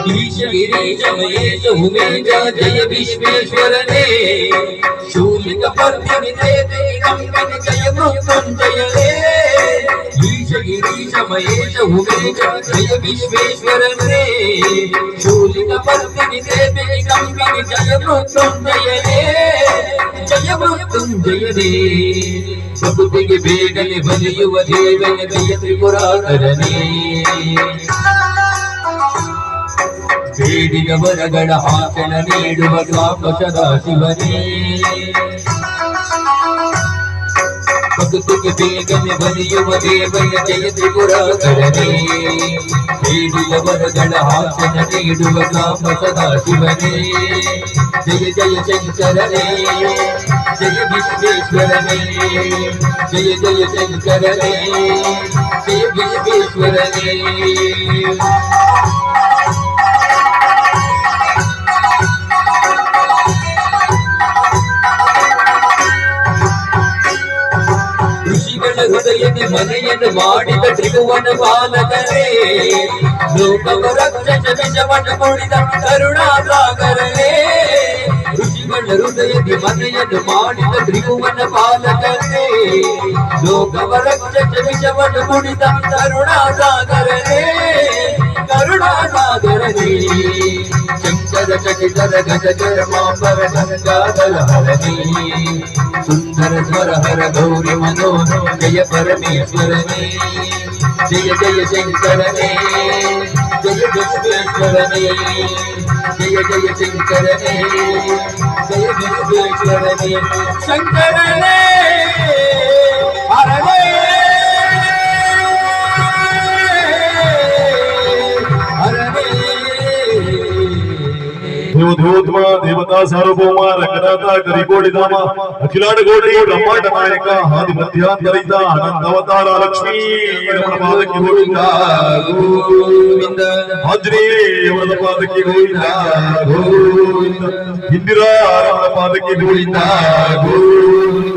ಗಿರೀಶ ಮಹೇಶ ಉಮೇಶ ಜಯ ವಿಶ್ವೇಶ್ವರನೇ ಶೂಲಿಕ ಪರ್ವನಿ ಜಯ ಜಯ ಕಂಬನಿ ಜಯ ಮೃತ್ಯುಂಜಯನೇ ಈಶ ಗಿರೀಶ ಮಹೇಶ ಉಮೇಶ ಜಯ ವಿಶ್ವೇಶ್ವರನೇ ಶೂಲಿಕ ಪರ್ವನಿ ಜಯ ಜಯ ಕಂಬನಿ ಜಯ ಮೃತ್ಯುಂಜಯನೇ ಜಯ ಮೃತ್ಯುಂಜಯನೇ ಪ್ರಕೃತಿಗೆ ಬೇಗನೆ ಬಲಿಯುವ ದೇವನ ಜಯ ತ್ರಿಪುರಾಧರನೇ ಬೇಡಿದ ವರಗಳ ಹಾಸನ ನೀಡುವ ಕಾಮ ಸದಾ ಶಿವನೇ ಭಕ್ತಿಗೆ ಬೇಗನೆ ಬಲಿಯುವ ದೇವನ ಜಯ ತ್ರಿಪುರಾಧರನೇ ಬೇಡಿದ ವರಗಳ ಹಾಸನ ನೀಡುವ ಕಾಮ ಸದಾ ಶಿವನೇ ಜಯ ಜಯ ಶಂಕರನೇ ಜಯ ವಿಶ್ವೇಶ್ವರನೇ ಜಯ ಜಯ ಶಂಕರನೇ ಜಯ ವಿಶ್ವೇಶ್ವರನೇ ಋಷಿಗಳ ಹೃದಯದ ಮನೆಯನ್ನು ಮಾಡಿದ ತ್ರಿಭುವನ ಬಾಲಕರೇ ಲೋಕವ ರಕ್ಷಸ ವಿಷವನ ಕುಡಿದ ಕರುಣಾಸಾಗರನೇ ಋಷಿಗಳ ಹೃದಯದ ಮನೆಯನ್ನು ಮಾಡಿದ ತ್ರಿಭುವನ ಬಾಲಕರೇ ಲೋಕವ ರಕ್ಷಸ ವಿಷವನ ಕುಡಿದ ಕರುಣಾಸಾಗರನೇ ಕರುಣಾಸಾಗರನೇ सुन्दर स्वर हर गौरि मनो जय परमेश्वरने जय जय शङ्करने जय विश्वेश्वरने जय जय शङ्करने जय विश्वेश्वरने शङ्करने हरणे ದೇವೋದ್ಮ ದೇವತಾ ಸಾರ್ವಭೌಮ, ರಂಗನಾಥ ಕರಿಗೋಳಿಧಾಮ ಅಖಿಲಾಡಗೋಡಿ, ಬ್ರಹ್ಮಾಂಡ ನಾಯಕ ಹಾದಿ ಮಧ್ಯಾಂತರಿತ ಅನಂತವತಾರ ಲಕ್ಷ್ಮೀ ಪಾದಕ್ಕೆ ಗೋವಿಂದ ಗೋವಿಂದ. ಆಂಜನೇಯವರ ಪಾದಕ್ಕೆ ಗೋವಿಂದ ಗೋವಿಂದ. ಇಂದಿರಾ ಪಾದಕ್ಕೆ ಗೋವಿಂದ ಗೋವಿಂದ.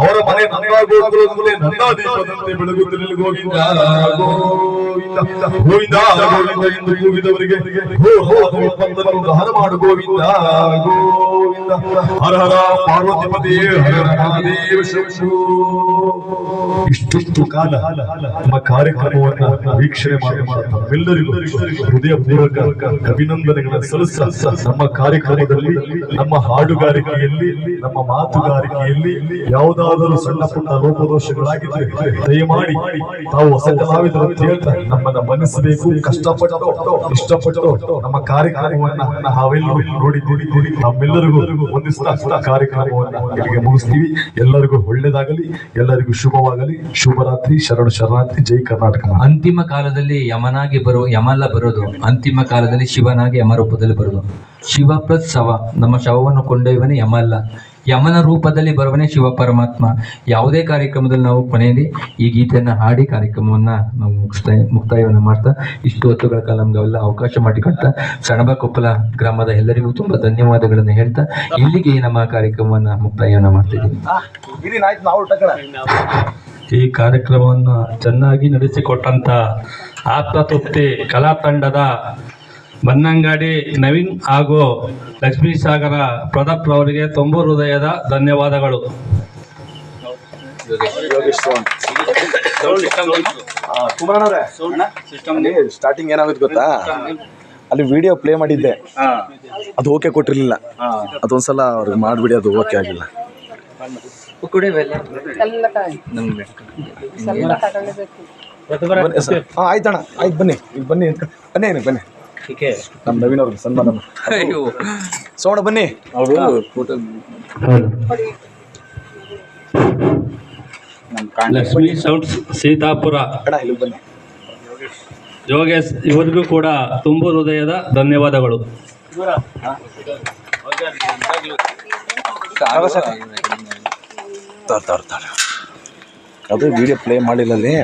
ಅವರ ಮನೆ ನಂದಾಗೋತ್ರ ಮುಂದೆ ನಂದಾ ದೀಪದಂತೆ ಬೆಳಗುತ್ತಿರಲಿ ಗೋವಿಂದ ಗೋವಿಂದ ಗೋವಿಂದ ಗೋವಿಂದ ಎಂದು ಕೂಗಿದವರಿಗೆ ಹೋ ಹೋ ವಿಪತ್ತನ್ನು ದಹನ ಮಾಡು ಗೋವಿಂದ ಗೋವಿಂದ. ಹರ ಹರ ಪಾರ್ವತಿಪತಿ ಹರ ಹರ, ಮಹಾದೇವ ಶಂಭು. ಇಷ್ಟೊತ್ತು ಕಾಲ ನಮ್ಮ ಕಾರ್ಯಕ್ರಮವನ್ನು ವೀಕ್ಷಣೆ ಮಾಡಿ ಹೃದಯ ಹೃದಯಪೂರ್ವಕ ಅಭಿನಂದನೆಗಳನ್ನು ಸಲ್ಲಿಸ ನಮ್ಮ ಕಾರ್ಯಕ್ರಮದಲ್ಲಿ, ನಮ್ಮ ಹಾಡುಗಾರಿಕೆಯಲ್ಲಿ, ನಮ್ಮ ಮಾತುಗಾರಿಕೆಯಲ್ಲಿ ಯಾವುದಾದರೂ ಸಣ್ಣ ಪುಟ್ಟ ಲೋಪದೋಷಗಳಾಗಿದ್ದರೆ ದಯಮಾಡಿ ತಾವು ಹೊಸ ಕಲಾವಿದರು ಹೇಳ್ತಾ ನಮ್ಮನ್ನ ಮನಸ್ಸಬೇಕು ಕಷ್ಟಪಟ್ಟು, ಇಷ್ಟಪಟ್ಟು ನಮ್ಮ ಕಾರ್ಯಕ್ರಮವನ್ನ ನಾವೆಲ್ಲರೂ ನೋಡಿದ್ದೀವಿ ನಮ್ಮೆಲ್ಲರಿಗೂ ಒಂದಿಸ್ತಾ ಕಾರ್ಯಕ್ರಮವನ್ನ ಇಲ್ಲಿಗೆ ಮುಗಿಸ್ತೀವಿ. ಎಲ್ಲರಿಗೂ ಒಳ್ಳೇದಾಗಲಿ, ಎಲ್ಲರಿಗೂ ಶುಭವಾಗಲಿ. ಶುಭರಾತ್ರಿ ಶರಣ ಶರಣಾರ್ಥಿ, ಜೈ ಕರ್ನಾಟಕ. ಅಂತಿಮ ಕಾಲದಲ್ಲಿ ಯಮನಾಗಿ ಬರೋ, ಯಮಲ್ಲ ಬರೋದು. ಅಂತಿಮ ಕಾಲದಲ್ಲಿ ಶಿವನಾಗಿ ಯಮ ರೂಪದಲ್ಲಿ ಬರೋದು. ಶಿವ ಪ್ಲಸ್ ಶವ ನಮ್ಮ ಶವವನ್ನು ಕೊಂಡೊಯ್ಯವನೇ ಯಮ ಅಲ್ಲ ಯಮನ ರೂಪದಲ್ಲಿ ಬರುವನೇ ಶಿವ ಪರಮಾತ್ಮ. ಯಾವುದೇ ಕಾರ್ಯಕ್ರಮದಲ್ಲಿ ನಾವು ಕೊನೆಯಲ್ಲಿ ಈ ಗೀತೆಯನ್ನು ಹಾಡಿ ಕಾರ್ಯಕ್ರಮವನ್ನ ನಾವು ಮುಗಿಸ್ತಾ ಮುಕ್ತಾಯವನ್ನು ಮಾಡ್ತಾ ಇಷ್ಟು ಹೊತ್ತುಗಳ ಕಾಲ ನಮ್ಗೆಲ್ಲ ಅವಕಾಶ ಮಾಡಿಕೊಡ್ತಾ ಸಣಬಕೊಪ್ಪಲ ಗ್ರಾಮದ ಎಲ್ಲರಿಗೂ ತುಂಬಾ ಧನ್ಯವಾದಗಳನ್ನು ಹೇಳ್ತಾ ಇಲ್ಲಿಗೆ ನಮ್ಮ ಕಾರ್ಯಕ್ರಮವನ್ನ ಮುಕ್ತಾಯವನ್ನು ಮಾಡ್ತಿದ್ದೀವಿ ಈ ಕಾರ್ಯಕ್ರಮವನ್ನು ಚೆನ್ನಾಗಿ ನಡೆಸಿಕೊಟ್ಟಂತ ಆತ್ಮತೃಪ್ತಿ ಕಲಾ ತಂಡದ ಬನ್ನಂಗಾಡಿ ನವೀನ್ ಹಾಗೂ ಲಕ್ಷ್ಮೀ ಸಾಗರ ಪ್ರದಪ್ ರವರಿಗೆ ತುಂಬು ಹೃದಯದ ಧನ್ಯವಾದಗಳು. ಸ್ಟಾರ್ಟಿಂಗ್ ಏನಾಗುತ್ತೆ ಗೊತ್ತಾ? ಅಲ್ಲಿ ವಿಡಿಯೋ ಪ್ಲೇ ಮಾಡಿದ್ದೆ. ಅದು ಓಕೆ ಕೊಟ್ಟಿರ್ಲಿಲ್ಲ. ಅದೊಂದ್ಸಲ ಅವ್ರಿಗೆ ಮಾಡ್ಬಿಡಿ ಅದು ಓಕೆ ಆಗಿಲ್ಲ. ಆಯ್ತಣ್ಣ. ಆಯ್ತು ಬನ್ನಿ ಬನ್ನಿ ಬನ್ನಿ ಬನ್ನಿ. ಬನ್ನಿ ನಮ್ಮ ನವೀನ್ ಅವ್ರಿಗೆ ಸನ್ಮಾನ. ಸೋಣ ಬನ್ನಿ. ಲಕ್ಷ್ಮಿ ಸೌಂಡ್ಸ್ ಸೀತಾಪುರ. ಅಣ್ಣ ಇಲ್ಲಿ ಬನ್ನಿ. ಯೋಗೇಶ್ ಇವರಿಗೂ ಕೂಡ ತುಂಬು ಹೃದಯದ ಧನ್ಯವಾದಗಳು. ಅದು ವಿಡಿಯೋ ಪ್ಲೇ ಮಾಡಿಲ್ಲ ಅಲ್ಲಿ